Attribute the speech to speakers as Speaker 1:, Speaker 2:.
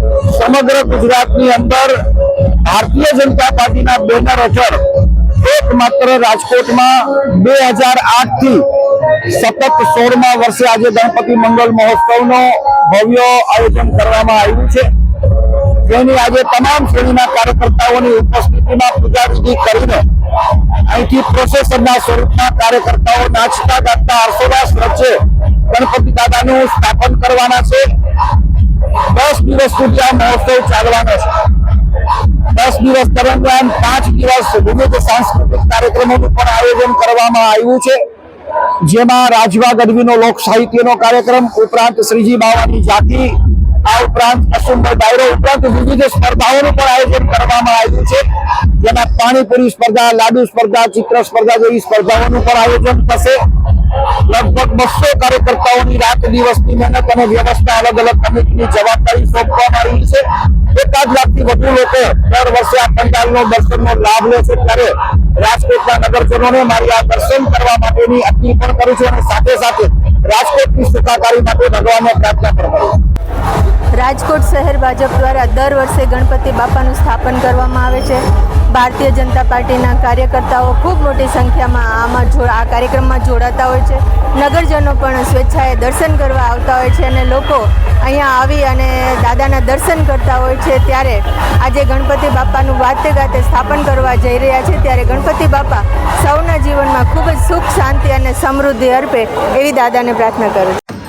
Speaker 1: સમગ્ર ગુજરાતની અંદર ભારતીય જનતા પાર્ટીના બેનર હેઠળ એકમાત્ર રાજકોટમાં બે હજાર આઠથી સતત સોળમા વર્ષે આજે ગણપતિ મંગલ મહોત્સવનો ભવ્ય આયોજન કરવામાં આવ્યું છે. જેની આજે તમામ શ્રેણીના કાર્યકર્તાઓની ઉપસ્થિતિમાં પૂજા કરીને અહીંથી પ્રોસેસરના સ્વરૂપના કાર્યકર્તાઓ નાચતા ગાતા હર્ષોલ્લાસ વચ્ચે ગણપતિ દાદાનું સ્થાપન કરવાના છે. દસ દિવસ સુધી મહોત્સવ ચાલવાનો છે. દસ દિવસ દરમિયાન પાંચ દિવસ વિવિધ સાંસ્કૃતિક કાર્યક્રમોનું પણ આયોજન કરવામાં આવ્યું છે. જેમાં રાજવા ગઢવીનો લોક સાહિત્યનો કાર્યક્રમ, ઉપરાંત શ્રીજી બાવાની જાતિ આ ઉપરાંત અસુંબર ડાયરો, ઉપરાંત વિવિધ સ્પર્ધાઓનું પણ આયોજન કરવામાં આવ્યું છે. જેમાં પાણીપુરી સ્પર્ધા, લાડુ સ્પર્ધા, ચિત્ર સ્પર્ધા જેવી સ્પર્ધાઓનું પણ આયોજન થશે. લગભગ બસો કાર્યકર્તાઓની રાત દિવસની મહેનત અને વ્યવસ્થા અલગ અલગ કમિટીની જવાબદારી સોંપવામાં આવી છે. એકાદ લાખથી વધુ લોકો દર વર્ષે આ પંડાલનો દર્શનનો લાભ લે છે ત્યારે રાજકોટના નગરજનોને મારી આ દર્શન કરવા માટેની અપીલ પણ કરું છું અને સાથે સાથે રાજકોટની સુખાકારી માટે ભગવાનને પ્રાર્થના પણ કરું છું.
Speaker 2: રાજકોટ શહેર ભાજપ દ્વારા દર વર્ષે ગણપતિ બાપાનું સ્થાપન કરવામાં આવે છે. ભારતીય જનતા પાર્ટીના કાર્યકર્તાઓ ખૂબ મોટી સંખ્યામાં આમાં જો, આ કાર્યક્રમમાં જોડાતા હોય છે. નગરજનો પણ સ્વેચ્છાએ દર્શન કરવા આવતા હોય છે અને લોકો અહીંયા આવી અને દાદાના દર્શન કરતા હોય છે. ત્યારે આજે ગણપતિ બાપાનું વાતે ગાતે સ્થાપન કરવા જઈ રહ્યા છે. ત્યારે ગણપતિ બાપા સૌના જીવનમાં ખૂબ જ સુખ, શાંતિ અને સમૃદ્ધિ અર્પે એવી દાદાને પ્રાર્થના કરું છું.